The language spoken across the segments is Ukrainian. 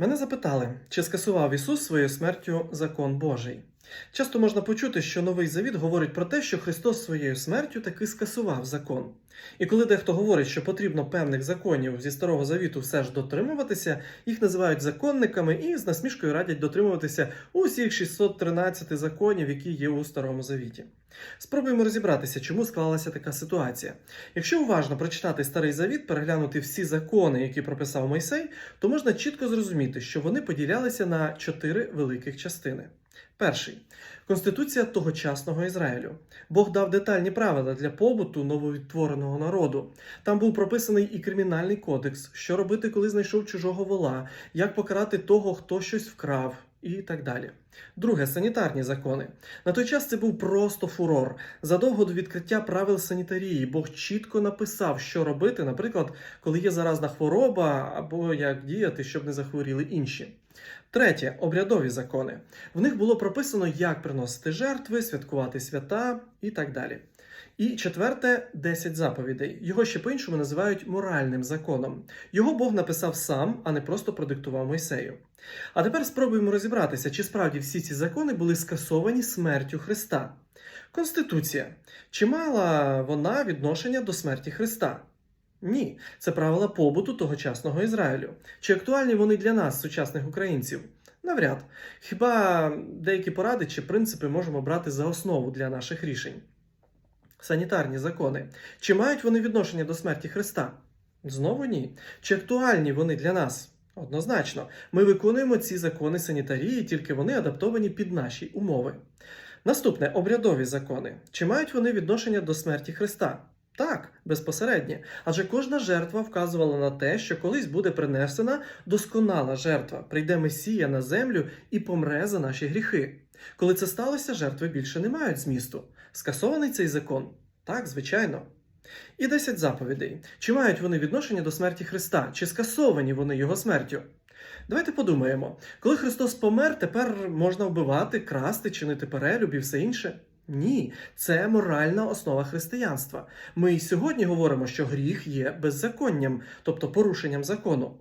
Мене запитали, чи скасував Ісус своєю смертю закон Божий. Часто можна почути, що Новий Завіт говорить про те, що Христос своєю смертю таки скасував закон. І коли дехто говорить, що потрібно певних законів зі Старого Завіту все ж дотримуватися, їх називають законниками і з насмішкою радять дотримуватися усіх 613 законів, які є у Старому Завіті. Спробуємо розібратися, чому склалася така ситуація. Якщо уважно прочитати Старий Завіт, переглянути всі закони, які прописав Мойсей, то можна чітко зрозуміти, що вони поділялися на чотири великих частини. Перший Конституція тогочасного Ізраїлю. Бог дав детальні правила для побуту нововідтвореного народу. Там був прописаний і кримінальний кодекс, що робити, коли знайшов чужого вола, як покарати того, хто щось вкрав, і так далі. Друге санітарні закони. На той час це був просто фурор. Задовго до відкриття правил санітарії Бог чітко написав, що робити, наприклад, коли є заразна хвороба, або як діяти, щоб не захворіли інші. Третє обрядові закони. В них було прописано, як приносити жертви, святкувати свята і так далі. І четверте 10 заповідей. Його ще по-іншому називають моральним законом. Його Бог написав сам, а не просто продиктував Мойсею. А тепер спробуємо розібратися, чи справді всі ці закони були скасовані смертю Христа. Конституція. Чи мала вона відношення до смерті Христа? Ні, це правила побуту тогочасного Ізраїлю. Чи актуальні вони для нас, сучасних українців? Навряд. Хіба деякі поради чи принципи можемо брати за основу для наших рішень? Санітарні закони. Чи мають вони відношення до смерті Христа? Знову ні. Чи актуальні вони для нас? Однозначно, ми виконуємо ці закони санітарії, тільки вони адаптовані під наші умови. Наступне обрядові закони. Чи мають вони відношення до смерті Христа? Так, безпосередньо. Адже кожна жертва вказувала на те, що колись буде принесена досконала жертва, прийде Месія на землю і помре за наші гріхи. Коли це сталося, жертви більше не мають змісту. Скасований цей закон? Так, звичайно. І 10 заповідей. Чи мають вони відношення до смерті Христа? Чи скасовані вони його смертю? Давайте подумаємо, коли Христос помер, тепер можна вбивати, красти, чинити перелюб і все інше. Ні, це моральна основа християнства. Ми і сьогодні говоримо, що гріх є беззаконням, тобто порушенням закону.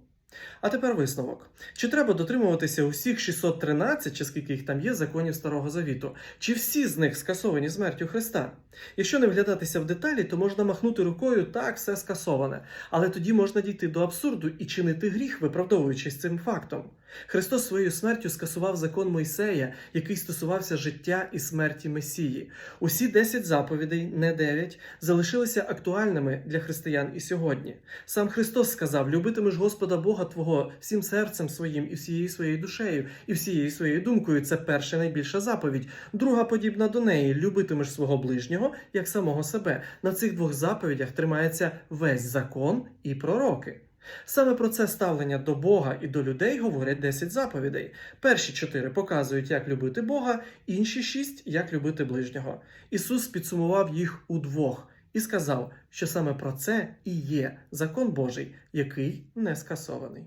А тепер висновок: чи треба дотримуватися усіх 613, чи скільки їх там є, законів Старого Завіту? Чи всі з них скасовані смертю Христа? Якщо не вглядатися в деталі, то можна махнути рукою так, все скасоване. Але тоді можна дійти до абсурду і чинити гріх, виправдовуючись цим фактом. Христос своєю смертю скасував закон Мойсея, який стосувався життя і смерті Месії. Усі 10 заповідей, не 9, залишилися актуальними для християн і сьогодні. Сам Христос сказав: любитимеш Господа Бога Твого всім серцем своїм і всією своєю душею, і всією своєю думкою. Це перша найбільша заповідь. Друга подібна до неї: любитимеш свого ближнього як самого себе. На цих двох заповідях тримається весь закон і пророки. Саме про це ставлення до Бога і до людей говорять 10 заповідей. Перші чотири показують, як любити Бога, інші шість як любити ближнього. Ісус підсумував їх у двох і сказав, що саме про це і є закон Божий, який не скасований.